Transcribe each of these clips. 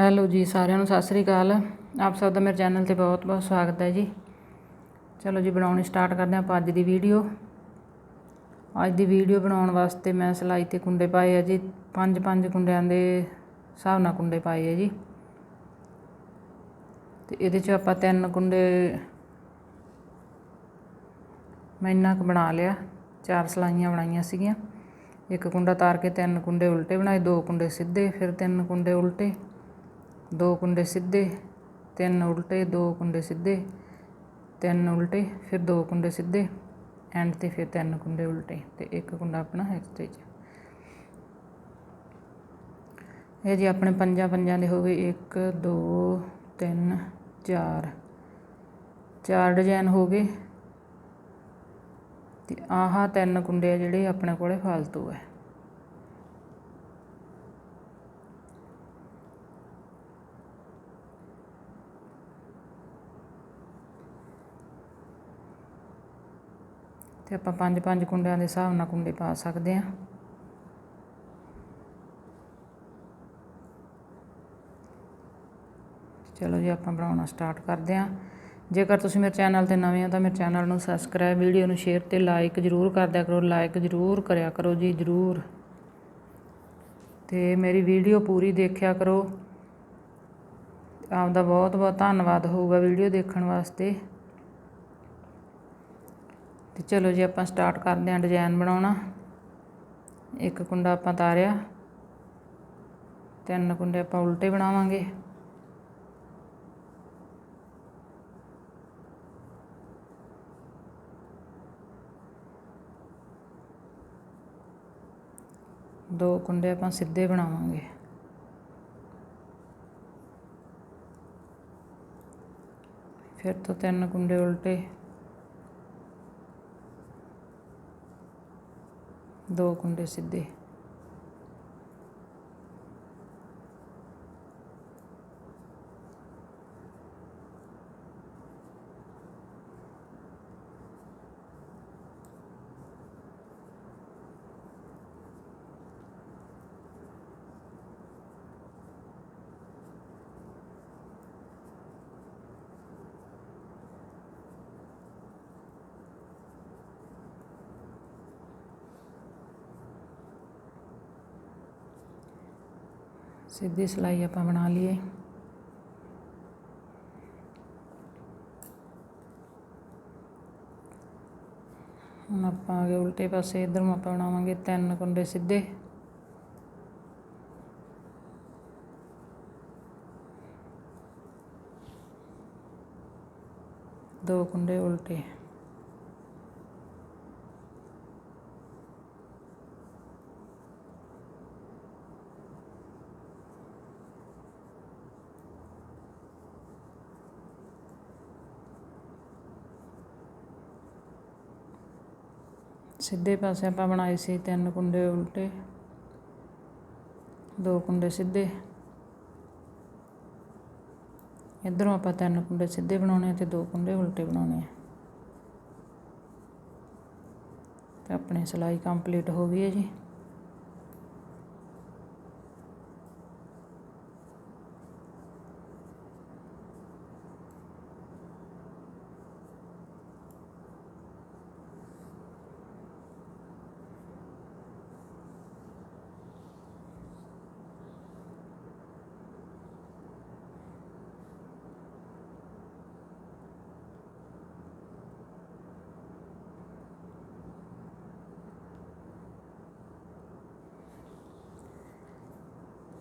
Hello ਜੀ, ਸਾਰਿਆਂ ਨੂੰ ਸਤਿ ਸ੍ਰੀ ਅਕਾਲ। ਆਪ ਸਭ ਦਾ ਮੇਰੇ ਚੈਨਲ ਤੇ ਬਹੁਤ ਬਹੁਤ ਸਵਾਗਤ ਹੈ ਜੀ। ਚਲੋ ਜੀ, ਬਣਾਉਣੀ ਸਟਾਰਟ ਕਰਦੇ ਹਾਂ ਆਪਾਂ ਅੱਜ ਦੀ ਵੀਡੀਓ। ਅੱਜ ਦੀ ਵੀਡੀਓ ਬਣਾਉਣ ਵਾਸਤੇ ਮੈਂ ਸਿਲਾਈ ਤੇ ਕੁੰਡੇ ਪਾਏ ਆ ਜੀ। ਪੰਜ ਪੰਜ ਕੁੰਡਿਆਂ ਦੇ ਹਿਸਾਬ ਨਾਲ ਕੁੰਡੇ ਪਾਏ ਆ ਜੀ। ਤੇ ਇਹਦੇ 'ਚ ਆਪਾਂ ਤਿੰਨ ਕੁੰਡੇ ਮੈਂ ਇੰਨਾ ਕੁ ਬਣਾ ਲਿਆ। ਚਾਰ ਸਲਾਈਆਂ ਬਣਾਈਆਂ ਸੀਗੀਆਂ। ਇੱਕ ਕੁੰਡਾ ਤਾਰ ਕੇ ਤਿੰਨ ਕੁੰਡੇ ਉਲਟੇ ਬਣਾਏ, ਦੋ ਕੁੰਡੇ ਸਿੱਧੇ, ਫਿਰ ਤਿੰਨ ਕੁੰਡੇ ਉਲਟੇ। ਦੋ ਕੁੰਡੇ ਸਿੱਧੇ, ਤਿੰਨ ਉਲਟੇ, ਦੋ ਕੁੰਡੇ ਸਿੱਧੇ, ਤਿੰਨ ਉਲਟੇ, ਫਿਰ ਦੋ ਕੁੰਡੇ ਸਿੱਧੇ, ਐਂਡ ਤੇ ਫਿਰ ਤਿੰਨ ਕੁੰਡੇ ਉਲਟੇ ਤੇ ਇੱਕ ਕੁੰਡਾ ਆਪਣਾ ਐਕਸਟਰੇ 'ਚ। ਇਹ ਜੀ ਆਪਣੇ ਪੰਜਾਂ ਪੰਜਾਂ ਦੇ ਹੋ ਗਏ 1 2 3 4 ਚਾਰ ਡਿਜ਼ਾਈਨ ਹੋ ਗਏ ਤੇ ਆਹ ਤਿੰਨ ਕੁੰਡੇ ਆ ਜਿਹੜੇ ਆਪਣੇ ਕੋਲੇ ਫालतू ਹੈ ਤੇ ਆਪਾਂ ਪੰਜ ਪੰਜ ਕੁੰਡਿਆਂ ਦੇ ਹਿਸਾਬ ਨਾਲ ਕੁੰਡੇ ਪਾ ਸਕਦੇ ਹਾਂ। ਚਲੋ ਜੀ, ਆਪਾਂ ਬਣਾਉਣਾ ਸਟਾਰਟ ਕਰਦੇ ਹਾਂ। ਜੇਕਰ ਤੁਸੀਂ ਮੇਰੇ ਚੈਨਲ ਤੇ ਨਵੇਂ ਹੋ, ਤਾਂ ਮੇਰੇ ਚੈਨਲ ਨੂੰ ਸਬਸਕ੍ਰਾਈਬ, ਵੀਡੀਓ ਨੂੰ ਸ਼ੇਅਰ ਤੇ ਲਾਈਕ ਜ਼ਰੂਰ ਕਰਦਿਆ ਕਰੋ। ਲਾਈਕ ਜ਼ਰੂਰ ਕਰਿਆ ਕਰੋ ਜੀ, ਜ਼ਰੂਰ। ਤੇ ਮੇਰੀ ਵੀਡੀਓ ਪੂਰੀ ਦੇਖਿਆ ਕਰੋ। ਆਪ ਦਾ ਬਹੁਤ ਬਹੁਤ ਧੰਨਵਾਦ ਹੋਊਗਾ ਵੀਡੀਓ ਦੇਖਣ ਵਾਸਤੇ। ਤੇ ਚਲੋ ਜੀ ਆਪਾਂ ਸਟਾਰਟ ਕਰਦੇ ਹਾਂ ਡਿਜ਼ਾਈਨ ਬਣਾਉਣਾ। ਇੱਕ ਕੁੰਡਾ ਆਪਾਂ ਤਾਰਿਆ, ਤਿੰਨ ਕੁੰਡੇ ਆਪਾਂ ਉਲਟੇ ਬਣਾਵਾਂਗੇ। ਦੋ ਕੁੰਡੇ ਆਪਾਂ ਸਿੱਧੇ ਬਣਾਵਾਂਗੇ। ਫਿਰ ਤੋਂ ਤਿੰਨ ਕੁੰਡੇ ਉਲਟੇ। ਦੋ ਕੁੰਡੇ ਸਿੱਧੇ। ਸਿੱਧੀ ਸਿਲਾਈ ਆਪਾਂ ਬਣਾ ਲਈਏ। ਹੁਣ ਆਪਾਂ ਅਗੇ ਉਲਟੇ ਪਾਸੇ ਇਧਰ ਨੂੰ ਆਪਾਂ ਬਣਾਵਾਂਗੇ ਤਿੰਨ ਕੁੰਡੇ ਸਿੱਧੇ। ਦੋ ਕੁੰਡੇ ਉਲਟੇ। ਸਿੱਧੇ ਪਾਸੇ ਆਪਾਂ ਬਣਾਏ ਸੀ ਤਿੰਨ ਕੁੰਡੇ ਉਲਟੇ। ਦੋ ਕੁੰਡੇ ਸਿੱਧੇ। ਇਧਰੋਂ ਆਪਾਂ ਤਿੰਨ ਕੁੰਡੇ ਸਿੱਧੇ ਬਣਾਉਣੇ ਤੇ ਦੋ ਕੁੰਡੇ ਉਲਟੇ ਬਣਾਉਣੇ ਆ। ਤੇ ਆਪਣੀ ਸਿਲਾਈ ਕੰਪਲੀਟ ਹੋ ਗਈ ਹੈ ਜੀ।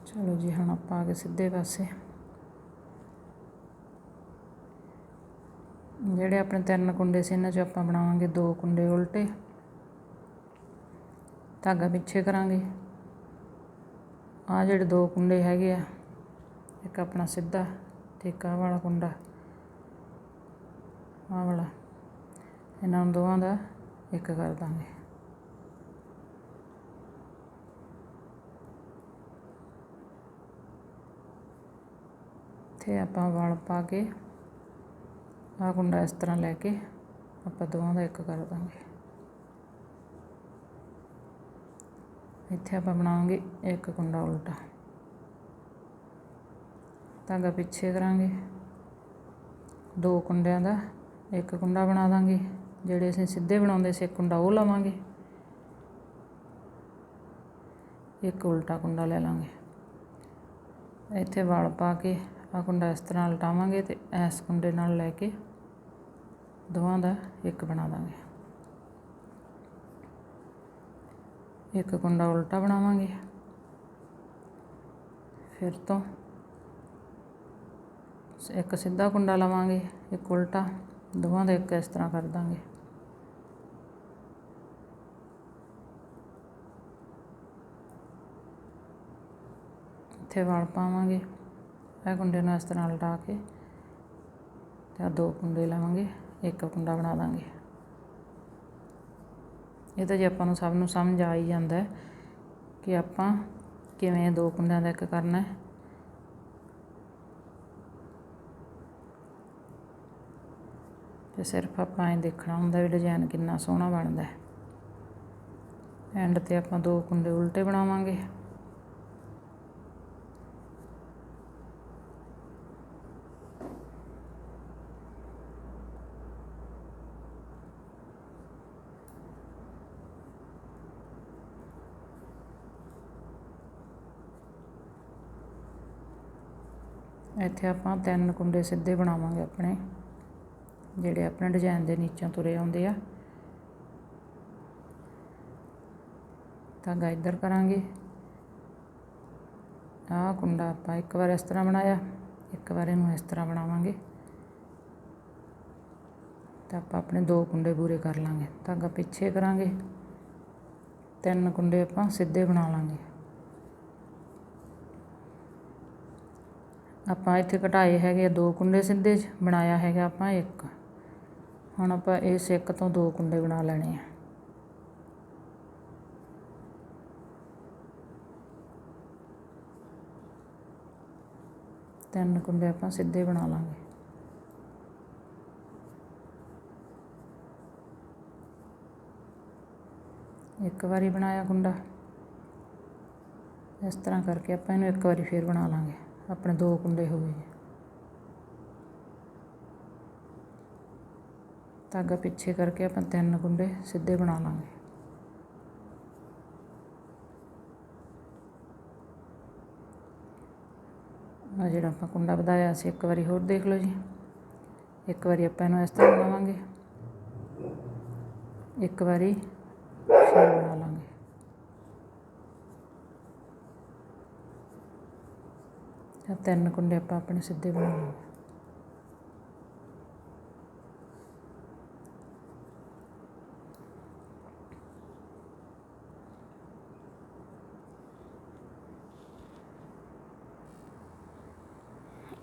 ਚਲੋ ਜੀ, ਹੁਣ ਆਪਾਂ ਆ ਗਏ ਸਿੱਧੇ ਪਾਸੇ। ਜਿਹੜੇ ਆਪਣੇ ਤਿੰਨ ਕੁੰਡੇ ਸੀ, ਇਹਨਾਂ 'ਚ ਆਪਾਂ ਬਣਾਵਾਂਗੇ ਦੋ ਕੁੰਡੇ ਉਲਟੇ। ਧਾਗਾ ਪਿੱਛੇ ਕਰਾਂਗੇ। ਆ ਜਿਹੜੇ ਦੋ ਕੁੰਡੇ ਹੈਗੇ ਆ, ਇੱਕ ਆਪਣਾ ਸਿੱਧਾ ਤੇ ਇੱਕ ਆਹ ਵਾਲਾ ਕੁੰਡਾ। ਆਹ ਵਾਲਾ। ਇਹਨਾਂ ਨੂੰ ਦੋਵਾਂ ਦਾ ਇੱਕ ਕਰ ਦਾਂਗੇ। ਇੱਥੇ ਆਪਾਂ ਵਲ ਪਾ ਕੇ, ਆਹ ਕੁੰਡਾ ਇਸ ਤਰ੍ਹਾਂ ਲੈ ਕੇ ਆਪਾਂ ਦੋਵਾਂ ਦਾ ਇੱਕ ਕਰ ਦਾਂਗੇ। ਇੱਥੇ ਆਪਾਂ ਬਣਾਵਾਂਗੇ ਇੱਕ ਕੁੰਡਾ ਉਲਟਾ। ਧਾਗਾ ਪਿੱਛੇ ਕਰਾਂਗੇ। ਦੋ ਕੁੰਡਿਆਂ ਦਾ ਇੱਕ ਕੁੰਡਾ ਬਣਾ ਦਾਂਗੇ। ਜਿਹੜੇ ਅਸੀਂ ਸਿੱਧੇ ਬਣਾਉਂਦੇ ਸੀ, ਇੱਕ ਕੁੰਡਾ ਉਹ ਲਵਾਂਗੇ। ਇੱਕ ਉਲਟਾ ਕੁੰਡਾ ਲੈ ਲਾਂਗੇ। ਇੱਥੇ ਵਲ ਪਾ ਕੇ ਆ ਕੁੰਡਾ ਇਸ ਤਰ੍ਹਾਂ ਲਟਾਵਾਂਗੇ ਤੇ ਇਸ ਕੁੰਡੇ ਨਾਲ ਲੈ ਕੇ ਦੋਵਾਂ ਦਾ ਇੱਕ ਬਣਾ ਦਾਂਗੇ। ਇੱਕ ਕੁੰਡਾ ਉਲਟਾ ਬਣਾਵਾਂਗੇ। ਫਿਰ ਤੋਂ ਇੱਕ ਸਿੱਧਾ ਕੁੰਡਾ ਲਵਾਂਗੇ, ਇੱਕ ਉਲਟਾ, ਦੋਵਾਂ ਦਾ ਇੱਕ ਇਸ ਤਰ੍ਹਾਂ ਕਰ ਦਾਂਗੇ। ਇੱਥੇ ਵਲ ਪਾਵਾਂਗੇ। ਇਹ ਕੁੰਡੇ ਨੂੰ ਇਸ ਤਰ੍ਹਾਂ ਲਟਾ ਕੇ ਤੇ ਆਹ ਦੋ ਕੁੰਡੇ ਲਵਾਂਗੇ, ਇੱਕ ਕੁੰਡਾ ਬਣਾ ਦਾਂਗੇ। ਇਹ ਤਾਂ ਜੇ ਆਪਾਂ ਨੂੰ ਸਭ ਨੂੰ ਸਮਝ ਆ ਹੀ ਜਾਂਦਾ ਕਿ ਆਪਾਂ ਕਿਵੇਂ ਦੋ ਕੁੰਡਿਆਂ ਦਾ ਇੱਕ ਕਰਨਾ ਹੈ। ਤੇ ਸਿਰਫ ਆਪਾਂ ਇਹ ਦੇਖਣਾ ਹੁੰਦਾ ਵੀ ਡਿਜ਼ਾਈਨ ਕਿੰਨਾ ਸੋਹਣਾ ਬਣਦਾ ਹੈ। ਐਂਡ ਤੇ ਆਪਾਂ ਦੋ ਕੁੰਡੇ ਉਲਟੇ ਬਣਾਵਾਂਗੇ। ਇੱਥੇ ਆਪਾਂ ਤਿੰਨ ਕੁੰਡੇ ਸਿੱਧੇ ਬਣਾਵਾਂਗੇ ਆਪਣੇ, ਜਿਹੜੇ ਆਪਣੇ ਡਿਜ਼ਾਈਨ ਦੇ ਨੀਚੋਂ ਤੁਰੇ ਆਉਂਦੇ ਆ। ਧਾਗਾ ਇੱਧਰ ਕਰਾਂਗੇ। ਆਹ ਕੁੰਡਾ ਆਪਾਂ ਇੱਕ ਵਾਰ ਇਸ ਤਰ੍ਹਾਂ ਬਣਾਇਆ, ਇੱਕ ਵਾਰ ਇਹਨੂੰ ਇਸ ਤਰ੍ਹਾਂ ਬਣਾਵਾਂਗੇ। ਤਾਂ ਆਪਾਂ ਆਪਣੇ ਦੋ ਕੁੰਡੇ ਪੂਰੇ ਕਰ ਲਾਂਗੇ। ਧਾਗਾ ਪਿੱਛੇ ਕਰਾਂਗੇ। ਤਿੰਨ ਕੁੰਡੇ ਆਪਾਂ ਸਿੱਧੇ ਬਣਾ ਲਾਂਗੇ। ਆਪਾਂ ਇੱਥੇ ਘਟਾਏ ਹੈਗੇ ਆ ਦੋ ਕੁੰਡੇ ਸਿੱਧੇ 'ਚ ਬਣਾਇਆ ਹੈਗਾ ਆਪਾਂ ਇੱਕ। ਹੁਣ ਆਪਾਂ ਇਸ ਇੱਕ ਤੋਂ ਦੋ ਕੁੰਡੇ ਬਣਾ ਲੈਣੇ ਆ। ਤਿੰਨ ਕੁੰਡੇ ਆਪਾਂ ਸਿੱਧੇ ਬਣਾ ਲਾਂਗੇ। ਇੱਕ ਵਾਰੀ ਬਣਾਇਆ ਕੁੰਡਾ। ਇਸ ਤਰ੍ਹਾਂ ਕਰਕੇ ਆਪਾਂ ਇਹਨੂੰ ਇੱਕ ਵਾਰੀ ਫੇਰ ਬਣਾ ਲਾਂਗੇ। ਆਪਣੇ ਦੋ ਕੁੰਡੇ ਹੋ ਗਏ। ਧਾਗਾ ਪਿੱਛੇ ਕਰਕੇ ਆਪਾਂ ਤਿੰਨ ਕੁੰਡੇ ਸਿੱਧੇ ਬਣਾ ਲਾਂਗੇ। ਆ ਜਿਹੜਾ ਆਪਾਂ ਕੁੰਡਾ ਵਧਾਇਆ ਸੀ, ਇੱਕ ਵਾਰੀ ਹੋਰ ਦੇਖ ਲਓ ਜੀ। ਇੱਕ ਵਾਰੀ ਆਪਾਂ ਇਹਨੂੰ ਇਸ ਤਰ੍ਹਾਂ ਬਣਾਵਾਂਗੇ। ਇੱਕ ਵਾਰੀ ਫਿਰ ਬਣਾ ਲਾਂਗੇ। ਤਾਂ ਤਿੰਨ ਕੁੰਡੇ ਆਪਾਂ ਆਪਣੇ ਸਿੱਧੇ ਬਣਾ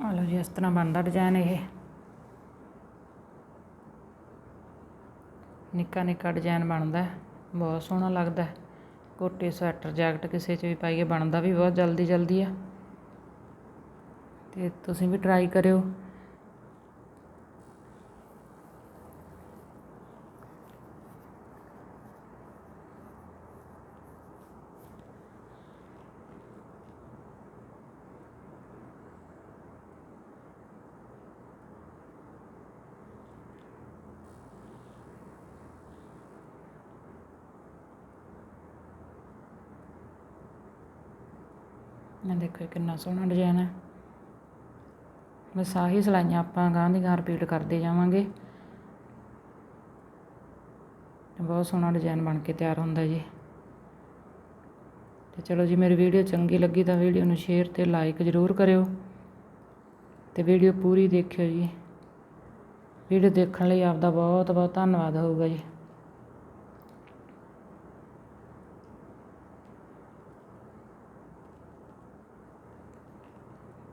ਆ ਲਓ ਜੀ, ਇਸ ਤਰ੍ਹਾਂ ਬਣਦਾ ਡਿਜ਼ਾਈਨ ਇਹ। ਨਿੱਕਾ ਨਿੱਕਾ ਡਿਜ਼ਾਈਨ ਬਣਦਾ ਬਹੁਤ ਸੋਹਣਾ ਲੱਗਦਾ ਹੈ। ਕੋਟੀ ਸਵੈਟਰ, ਜੈਕਟ ਕਿਸੇ 'ਚ ਵੀ ਪਾਈਏ, ਬਣਦਾ ਵੀ ਬਹੁਤ ਜਲਦੀ ਜਲਦੀ ਆ। ਅਤੇ ਤੁਸੀਂ ਵੀ ਟਰਾਈ ਕਰਿਓ। ਇਹ ਦੇਖੋ ਕਿੰਨਾ ਸੋਹਣਾ ਡਿਜ਼ਾਈਨ ਹੈ। ਬਸ ਆਹੀ ਸਿਲਾਈਆਂ ਆਪਾਂ ਗਾਂ ਦੀ ਗਾਂ ਰਿਪੀਟ ਕਰਦੇ ਜਾਵਾਂਗੇ। ਬਹੁਤ ਸੋਹਣਾ ਡਿਜ਼ਾਈਨ ਬਣ ਕੇ ਤਿਆਰ ਹੁੰਦਾ ਜੀ। ਤੇ ਚਲੋ ਜੀ, ਮੇਰੀ ਵੀਡੀਓ ਚੰਗੀ ਲੱਗੀ ਤਾਂ ਵੀਡੀਓ ਨੂੰ ਸ਼ੇਅਰ ਤੇ ਲਾਈਕ ਜ਼ਰੂਰ ਕਰਿਓ। ਤੇ ਵੀਡੀਓ ਪੂਰੀ ਦੇਖਿਓ ਜੀ। ਵੀਡੀਓ ਦੇਖਣ ਲਈ ਆਪਦਾ ਬਹੁਤ ਬਹੁਤ ਧੰਨਵਾਦ ਹੋਊਗਾ ਜੀ।